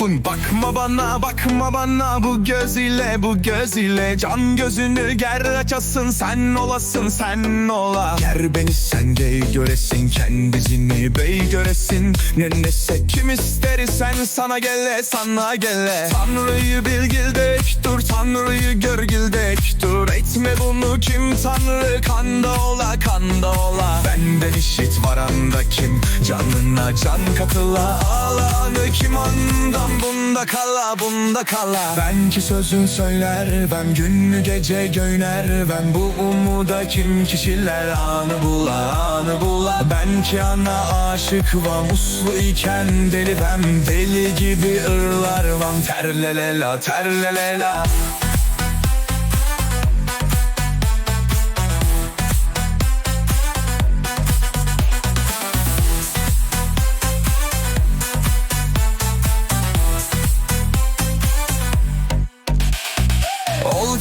bun Bakma bana bakma bana. Bu göz ile bu göz ile Can gözünü ger açasın. Sen olasın sen ola. Ger beni sen de göresin kendisini bey göresin. Ne nese kim isteri sen sana gele sana gele. Tanrı'yı bilgildek dur Tanrı'yı görgildek dur Etme bunu kim Tanrı. Kanda ola kanda ola Benden işit var anda kim? Canına can katıla Ağlanı kim ondan? Bunda kala bunda kala. Ben ki sözün söyler ben günlü gece göyner? Ben bu umuda kim kişiler anı bula anı bula. Ben ki ana aşık vam uslu iken deli ben Deli gibi ırlar vam terlelela terlelela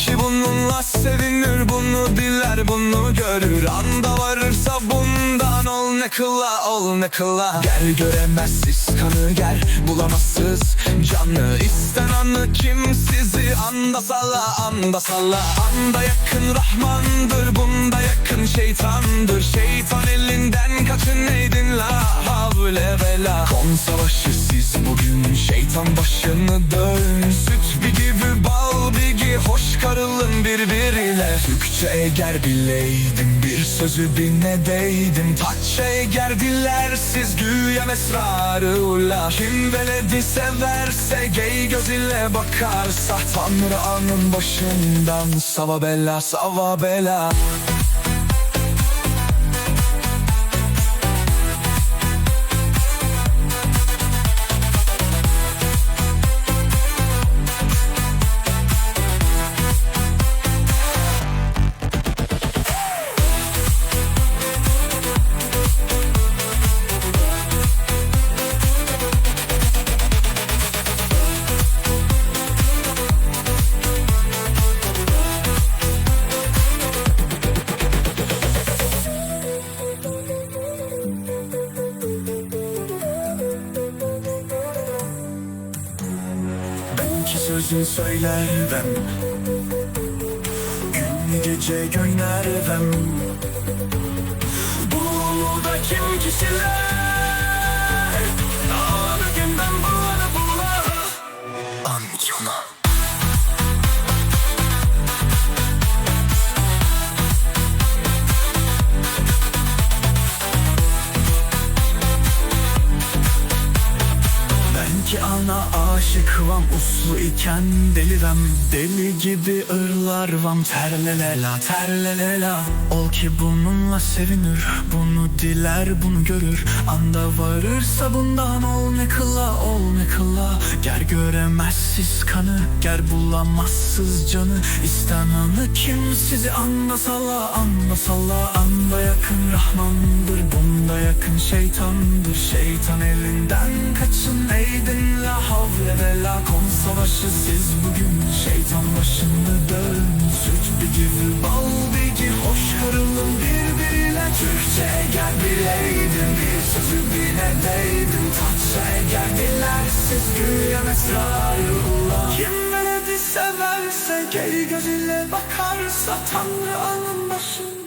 ki bununla sevinir bunu diler bunu görür. Anda varırsa bundan ol ne kıla ol ne kıla. Gel göremezsiz kanı ger bulamazsız canı. İsten kim sizi anda salla anda salla Anda yakın Rahmandır bunda yakın şeytandır. Şeytan elinden kaçın neydin la? Havle bela. Kon savaşı siz bugün şeytan başını dön. Süt bir hoş karılın birbiriyle Türkçe eğer bileydim bir sözü dinledeydim Taçça eğer dilersiz güya esrarı ula Kim veledi severse gey göz ile bakarsa. Tanrı anın başından sava bela sava bela Ben ki sözün söylerdim Gün gece gönderdim Bu da kim kişiler? Dağını günden bulanı bulanı Amcana Ben ana aşık vam uslu iken delirem. Deli gibi ırlar vam. Terlelela terlelela. Ol ki bununla sevinir. Bunu diler bunu görür. Anda varırsa bundan ol ne kıla ol ne kıla. Ger göremezsiz kanı ger bulamazsız canı. İsten anı kim sizi anda salla anda salla Anda yakın Rahmandır bunda yakın şeytandır. Şeytan elinden kaçın eydin la havle ve la kon savaşı siz bugün Şeytan başını dön. Süt bir gibi bal bir hoş karılın birbiriyle Türkçe eğer bileydin bir sözü bileydin Tatça eğer dilersiz güya esrarı ula Kim veledi severse gel gözüyle bakarsa Tanrı alın başını